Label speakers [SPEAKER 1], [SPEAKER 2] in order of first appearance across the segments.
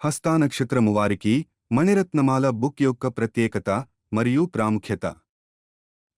[SPEAKER 1] హస్తానక్షత్రము వారికి మణిరత్నమాల బుక్ యొక్క ప్రత్యేకత మరియు ప్రాముఖ్యత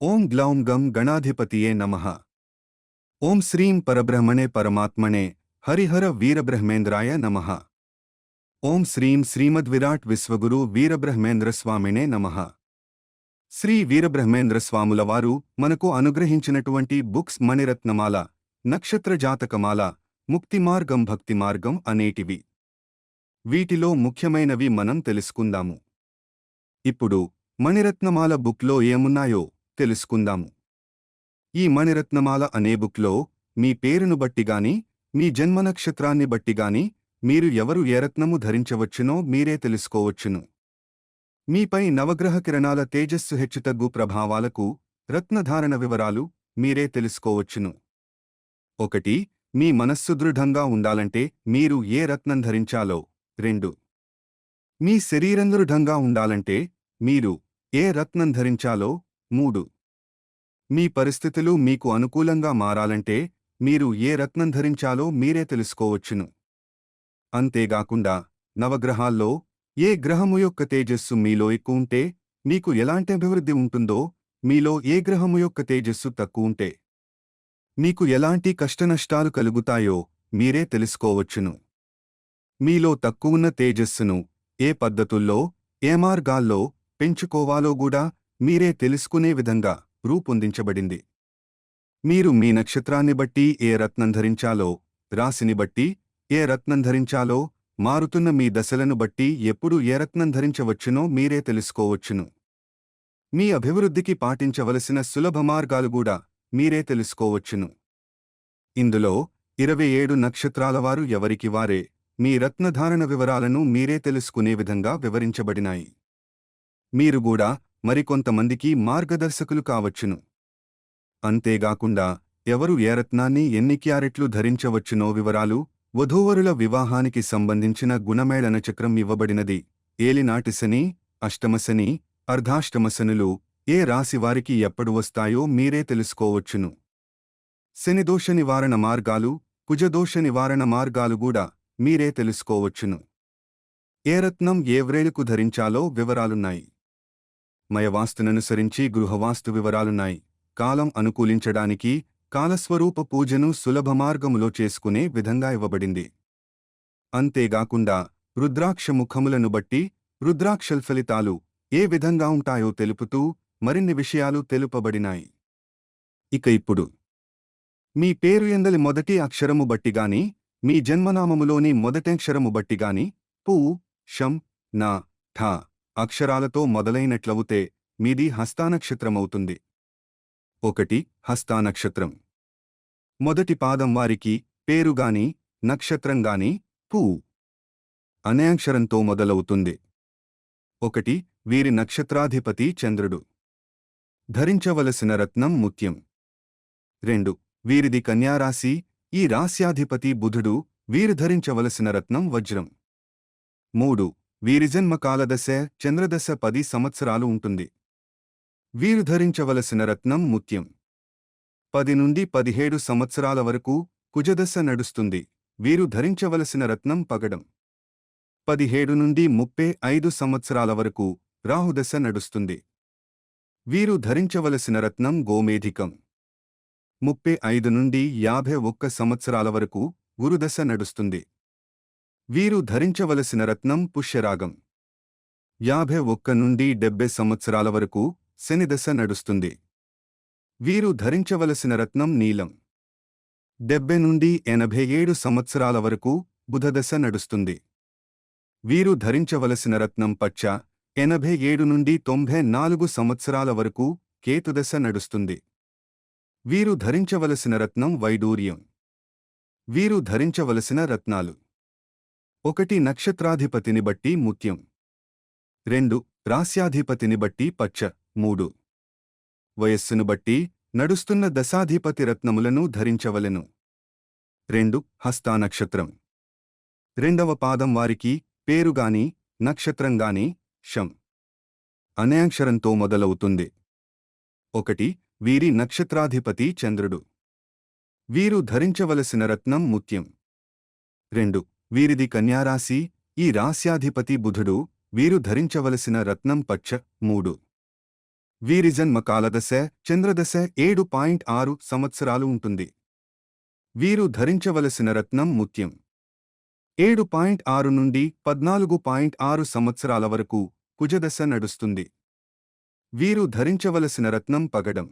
[SPEAKER 1] ఓం గ్లౌం గం గణాధిపతియే నమః ఓం శ్రీం పరబ్రహ్మణే పరమాత్మనే హరిహర వీరబ్రహ్మేంద్రాయ నమః ఓం శ్రీం శ్రీమద్విరాట్ విశ్వగురు వీరబ్రహ్మేంద్ర స్వామినే నమః శ్రీ వీరబ్రహ్మేంద్ర స్వాముల వారు మనకు అనుగ్రహించినటువంటి బుక్స్ మణిరత్నమాల నక్షత్ర జాతకమాల ముక్తి మార్గం భక్తి మార్గం అనేటివి వీటిలో ముఖ్యమైనవి మనం తెలుసుకుందాము. ఇప్పుడు మణిరత్నమాల బుక్లో ఏమున్నాయో తెలుసుకుందాము. ఈ మణిరత్నమాల అనే బుక్లో మీ పేరును బట్టిగాని మీ జన్మ నక్షత్రాన్ని బట్టిగాని మీరు ఎవరు ఏ రత్నము ధరించవచ్చునో మీరే తెలుసుకోవచ్చును. మీపై నవగ్రహ కిరణాల తేజస్సు హెచ్చుతగ్గు ప్రభావాలకు రత్నధారణ వివరాలు మీరే తెలుసుకోవచ్చును. ఒకటి మీ మనస్సు దృఢంగా ఉండాలంటే మీరు ఏ రత్నం ధరించాలో. రెండు. మీ శరీరందృఢంగా ఉండాలంటే మీరు ఏ రత్నం ధరించాలో మూడు. మీ పరిస్థితులు మీకు అనుకూలంగా మారాలంటే మీరు ఏ రత్నం ధరించాలో మీరే తెలుసుకోవచ్చును. అంతేగాకుండా నవగ్రహాల్లో ఏ గ్రహము యొక్క తేజస్సు మీలో ఎక్కువ ఉంటే మీకు ఎలాంటి అభివృద్ధి ఉంటుందో మీలో ఏ గ్రహము యొక్క తేజస్సు తక్కువ ఉంటే మీకు ఎలాంటి కష్టనష్టాలు కలుగుతాయో మీరే తెలుసుకోవచ్చును. మీలో తక్కువున్న తేజస్సును ఏ పద్ధతుల్లో ఏ మార్గాల్లో పెంచుకోవాలో కూడా మీరే తెలుసుకునే విధంగా రూపొందించబడింది. మీరు మీ నక్షత్రాన్ని బట్టి ఏ రత్నం ధరించాలో రాశిని బట్టి ఏ రత్నం ధరించాలో మారుతున్న మీ దశలను బట్టి ఎప్పుడు ఏ రత్నం ధరించవచ్చునో మీరే తెలుసుకోవచ్చును. మీ అభివృద్ధికి పాటించవలసిన సులభ మార్గాలు కూడా మీరే తెలుసుకోవచ్చును. ఇందులో ఇరవై ఏడు నక్షత్రాల వారు ఎవరికి వారే? మీ రత్నధారణ వివరాలను మీరే తెలుసుకునే విధంగా వివరించబడినాయి. మీరు కూడా మరికొంతమందికి మార్గదర్శకులు కావచ్చును. అంతేగాకుండా ఎవరు ఏ రత్నాన్ని ఎన్ని క్యారెట్లు ధరించవచ్చునో వివరాలు వధూవరుల వివాహానికి సంబంధించిన గుణమేళన చక్రం ఇవ్వబడినది. ఏలినాటిశని అష్టమశని అర్ధాష్టమశనులు ఏ రాశివారికి ఎప్పుడు వస్తాయో మీరే తెలుసుకోవచ్చును. శనిదోష నివారణ మార్గాలు కుజదోష నివారణ మార్గాలు కూడా మీరే తెలుసుకోవచ్చును. ఏ రత్నం ఏ వ్రేలుకు ధరించాలో వివరాలున్నాయి. మయవాస్తుననుసరించి గృహవాస్తు వివరాలున్నాయి. కాలం అనుకూలించడానికి కాలస్వరూప పూజను సులభ మార్గములో చేసుకునే విధంగా ఇవ్వబడింది. అంతేగాకుండా రుద్రాక్ష ముఖములను బట్టి రుద్రాక్షల్ ఫలితాలు ఏ విధంగా ఉంటాయో తెలుపుతూ మరిన్ని విషయాలు తెలుపబడినాయి. ఇక ఇప్పుడు మీ పేరు ఎందలి మొదటి అక్షరము బట్టిగాని మీ జన్మనామములోని మొదటక్షరము బట్టిగాని పు షం నా ఠ అక్షరాలతో మొదలైనట్లవుతే మీది హస్తానక్షత్రమవుతుంది. ఒకటి హస్తానక్షత్రం. మొదటి పాదం వారికి పేరుగాని నక్షత్రంగాని పూ. అనే అక్షరంతో మొదలవుతుంది. ఒకటి వీరి నక్షత్రాధిపతి చంద్రుడు. ధరించవలసిన రత్నం ముఖ్యం. రెండు వీరిది కన్యారాశి ఈ రాశ్యాధిపతి బుధుడు వీరు ధరించవలసిన రత్నం వజ్రం. మూడు. వీరి కాలదశ చంద్రదశ పది సంవత్సరాలు ఉంటుంది. వీరు ధరించవలసిన రత్నం ముత్యం. పది నుండి పదిహేడు సంవత్సరాల వరకు కుజదశ నడుస్తుంది. వీరు ధరించవలసిన రత్నం పగడం. పదిహేడు నుండి ముప్పై ఐదు సంవత్సరాల వరకు రాహుదశ నడుస్తుంది. వీరు ధరించవలసిన రత్నం గోమేధికం. ముప్పై ఐదు నుండి యాభై ఒక్క సంవత్సరాల వరకు గురుదశ నడుస్తుంది. వీరు ధరించవలసిన రత్నం పుష్యరాగం. యాభై ఒక్క నుండి డెబ్బై సంవత్సరాల వరకు శనిదశ నడుస్తుంది. వీరు ధరించవలసిన రత్నం నీలం. డెబ్బై నుండి ఎనభై ఏడు సంవత్సరాల వరకు బుధదశ నడుస్తుంది. వీరు ధరించవలసిన రత్నం పచ్చ ఎనభై ఏడు నుండి తొంభై నాలుగు సంవత్సరాల వరకు కేతుదశ నడుస్తుంది. వీరు ధరించవలసిన రత్నం వైడూర్యం. వీరు ధరించవలసిన రత్నాలు. ఒకటి నక్షత్రాధిపతిని బట్టి ముత్యం. రెండు రాస్యాధిపతిని బట్టి పచ్చ. మూడు వయస్సును బట్టి నడుస్తున్న దశాధిపతి రత్నములను ధరించవలెను. రెండు హస్తానక్షత్రం రెండవ పాదం వారికి పేరుగాని నక్షత్రంగాని షం అనే అక్షరంతో మొదలవుతుంది. ఒకటి వీరి నక్షత్రాధిపతి చంద్రుడు. వీరు ధరించవలసిన రత్నం ముత్యం. రెండు. వీరిది కన్యారాశి ఈ రాస్యాధిపతి బుధుడు వీరు ధరించవలసిన రత్నం పచ్చ మూడు. వీరి జన్మ కాలదశ చంద్రదశ ఏడు పాయింట్ ఆరు సంవత్సరాలు ఉంటుంది. వీరు ధరించవలసిన రత్నం ముత్యం. ఏడు పాయింట్ ఆరు నుండి పద్నాలుగు పాయింట్ ఆరు సంవత్సరాల వరకు కుజదశ నడుస్తుంది. వీరు ధరించవలసిన రత్నం పగడం.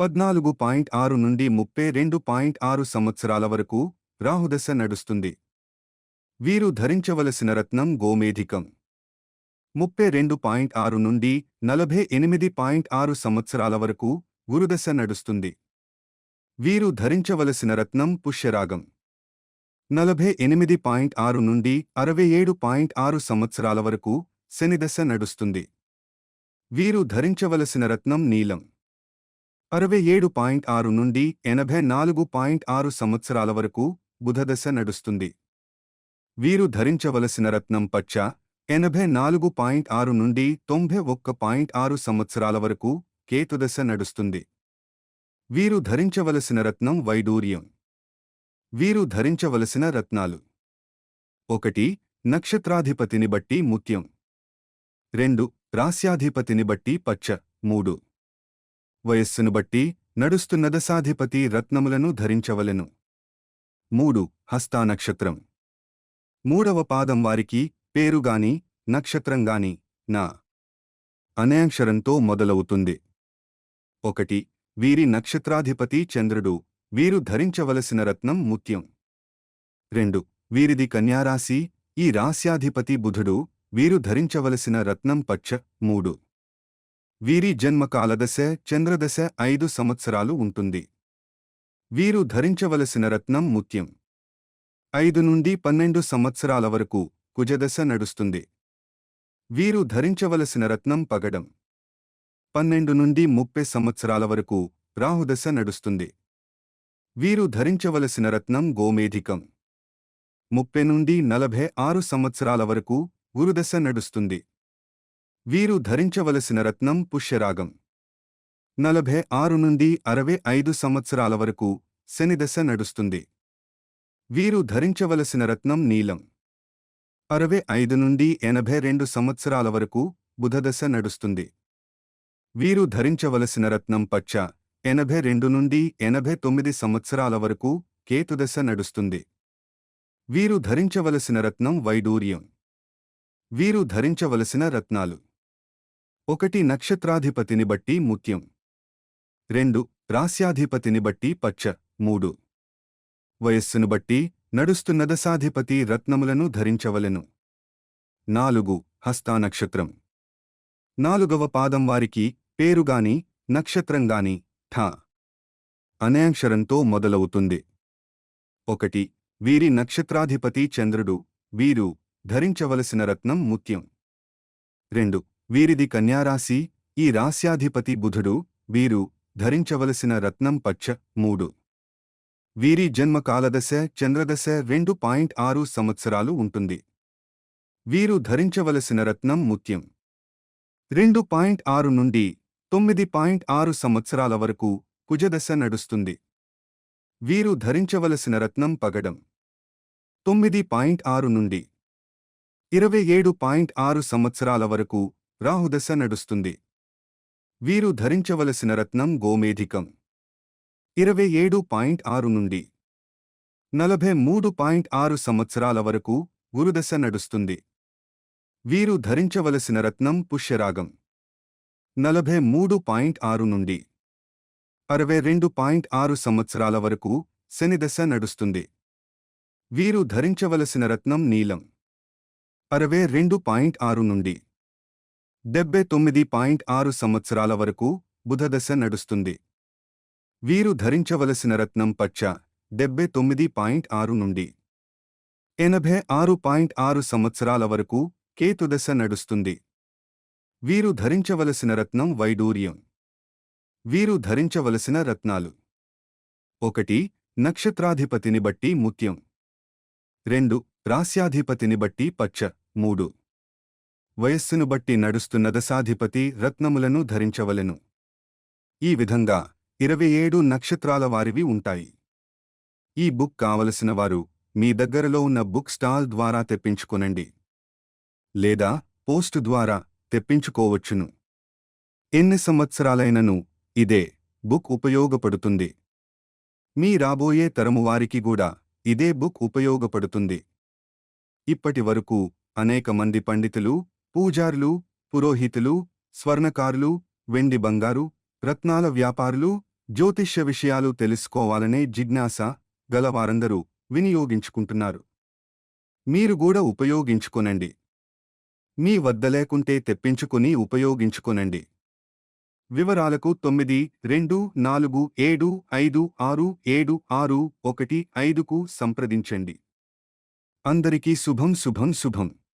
[SPEAKER 1] పద్నాలుగు పాయింట్ ఆరు నుండి ముప్పై రెండు పాయింట్ ఆరు సంవత్సరాల వరకు రాహుదశ నడుస్తుంది. వీరు ధరించవలసిన రత్నం గోమేధికం. ముప్పై రెండు పాయింట్ ఆరు నుండి నలభై ఎనిమిది పాయింట్ ఆరు సంవత్సరాల వరకు గురుదశ నడుస్తుంది. వీరు ధరించవలసిన రత్నం పుష్యరాగం. నలభై ఎనిమిది పాయింట్ ఆరు నుండి అరవై ఏడు పాయింట్ ఆరు సంవత్సరాల వరకు శనిదశ నడుస్తుంది. వీరు ధరించవలసిన రత్నం నీలం. అరవై ఏడు పాయింట్ ఆరు నుండి ఎనభై నాలుగు పాయింట్ ఆరు సంవత్సరాల వరకు బుధదశ నడుస్తుంది. వీరు ధరించవలసిన రత్నం పచ్చ ఎనభై నాలుగు పాయింట్ ఆరు నుండి తొంభై ఒక్క పాయింట్ ఆరు సంవత్సరాల వరకు కేతుదశ నడుస్తుంది. వీరు ధరించవలసిన రత్నం వైడూర్యం. వీరు ధరించవలసిన రత్నాలు. ఒకటి నక్షత్రాధిపతిని బట్టి ముత్యం రెండు రాస్యాధిపతిని బట్టి పచ్చ. మూడు వయస్సును బట్టి నడుస్తున్న దశాధిపతి రత్నములను ధరించవలెను. మూడు హస్తానక్షత్రం మూడవ పాదం వారికి పేరుగాని నక్షత్రంగాని నా. అనేక్షరంతో మొదలవుతుంది. ఒకటి వీరి నక్షత్రాధిపతి చంద్రుడు వీరు ధరించవలసిన రత్నం ముత్యం రెండు వీరిది కన్యారాశి ఈ రాస్యాధిపతి బుధుడు వీరు ధరించవలసిన రత్నం పచ్చ మూడు. వీరి జన్మ కాలదశ చంద్రదశ ఐదు సంవత్సరాలు ఉంటుంది. వీరు ధరించవలసిన రత్నం ముత్యం. ఐదు నుండి పన్నెండు సంవత్సరాల వరకు కుజదశ నడుస్తుంది. వీరు ధరించవలసిన రత్నం పగడం. పన్నెండు నుండి ముప్పై సంవత్సరాల వరకు రాహుదశ నడుస్తుంది. వీరు ధరించవలసిన రత్నం గోమేధికం. ముప్పై నుండి నలభై ఆరు సంవత్సరాల వరకు గురుదశ నడుస్తుంది. వీరు ధరించవలసిన రత్నం పుష్యరాగం. నలభై ఆరు నుండి అరవై ఐదు సంవత్సరాల వరకు శనిదశ నడుస్తుంది. వీరు ధరించవలసిన రత్నం నీలం. అరవై ఐదు నుండి ఎనభై రెండు సంవత్సరాల వరకు బుధదశ నడుస్తుంది. వీరు ధరించవలసిన రత్నం పచ్చ. ఎనభై రెండు నుండి ఎనభై తొమ్మిది సంవత్సరాల వరకు కేతుదశ నడుస్తుంది. వీరు ధరించవలసిన రత్నం వైడూర్యం. వీరు ధరించవలసిన రత్నాలు. ఒకటి నక్షత్రాధిపతిని బట్టి ముత్యం రెండు రాస్యాధిపతిని బట్టి పచ్చ మూడు వయస్సును బట్టి నడుస్తున్న దశాధిపతి రత్నములను ధరించవలెను. నాలుగు హస్తానక్షత్రం నాలుగవ పాదం వారికి పేరుగాని నక్షత్రంగాని ఠ. అనేక్షరంతో మొదలవుతుంది. ఒకటి వీరి నక్షత్రాధిపతి చంద్రుడు. వీరు ధరించవలసిన రత్నం ముత్యం రెండు వీరిది కన్యారాశి ఈ రాస్యాధిపతి బుధుడు వీరు ధరించవలసిన రత్నం పచ్చ మూడు. వీరి జన్మ కాలదశ చంద్రదశ రెండు పాయింట్ ఆరు సంవత్సరాలు ఉంటుంది. వీరు ధరించవలసిన రత్నం ముత్యం. రెండు పాయింట్ ఆరు నుండి తొమ్మిది పాయింట్ ఆరు సంవత్సరాల వరకు కుజదశ నడుస్తుంది. వీరు ధరించవలసిన రత్నం పగడం. తొమ్మిది పాయింట్ ఆరు నుండి ఇరవై ఏడు పాయింట్ ఆరు సంవత్సరాల వరకు రాహుదశ నడుస్తుంది. వీరు ధరించవలసిన రత్నం గోమేధికం. ఇరవై ఏడు పాయింట్ ఆరు నుండి. నలభై మూడు పాయింట్ ఆరు సంవత్సరాల వరకు గురుదశ నడుస్తుంది. వీరు ధరించవలసిన రత్నం పుష్యరాగం. నలభై మూడు పాయింట్ ఆరు నుండి. అరవై రెండు పాయింట్ ఆరు సంవత్సరాల వరకు శనిదశ నడుస్తుంది. వీరు ధరించవలసిన రత్నం నీలం. అరవై రెండు పాయింట్ ఆరు నుండి. డెబ్బై తొమ్మిది పాయింట్ ఆరు సంవత్సరాల వరకు బుధదశ నడుస్తుంది. వీరు ధరించవలసిన రత్నం పచ్చ డెబ్బై తొమ్మిది పాయింట్ ఆరు నుండి ఎనభై ఆరు పాయింట్ ఆరు సంవత్సరాల వరకు కేతుదశ నడుస్తుంది. వీరు ధరించవలసిన రత్నం వైడూర్యం. వీరు ధరించవలసిన రత్నాలు. ఒకటి నక్షత్రాధిపతిని బట్టి ముత్యం. రెండు రాస్యాధిపతిని బట్టి పచ్చ. మూడు వయస్సును బట్టి నడుస్తున్న దశాధిపతి రత్నములను ధరించవలెను. ఈ విధంగా ఇరవై ఏడు నక్షత్రాల వారివి ఉంటాయి. ఈ బుక్ కావలసిన వారు మీ దగ్గరలో ఉన్న బుక్ స్టాల్ ద్వారా తెప్పించుకొనండి. లేదా పోస్టు ద్వారా తెప్పించుకోవచ్చును. ఎన్ని సంవత్సరాలైనను ఇదే బుక్ ఉపయోగపడుతుంది. మీ రాబోయే తరము వారికి కూడా ఇదే బుక్ ఉపయోగపడుతుంది. ఇప్పటి వరకు అనేక మంది పండితులు పూజారులు పురోహితులు స్వర్ణకారులు వెండి బంగారు రత్నాల వ్యాపారులు జ్యోతిష్య విషయాలు తెలుసుకోవాలనే జిజ్ఞాస గలవారందరూ వినియోగించుకుంటున్నారు. మీరు కూడా ఉపయోగించుకొనండి. మీ వద్ద లేకుంటే తెప్పించుకుని ఉపయోగించుకొనండి. వివరాలకు తొమ్మిది రెండు నాలుగు ఏడు ఐదు ఆరు ఏడు ఆరు ఒకటి ఐదుకు సంప్రదించండి. అందరికీ శుభం శుభం శుభం.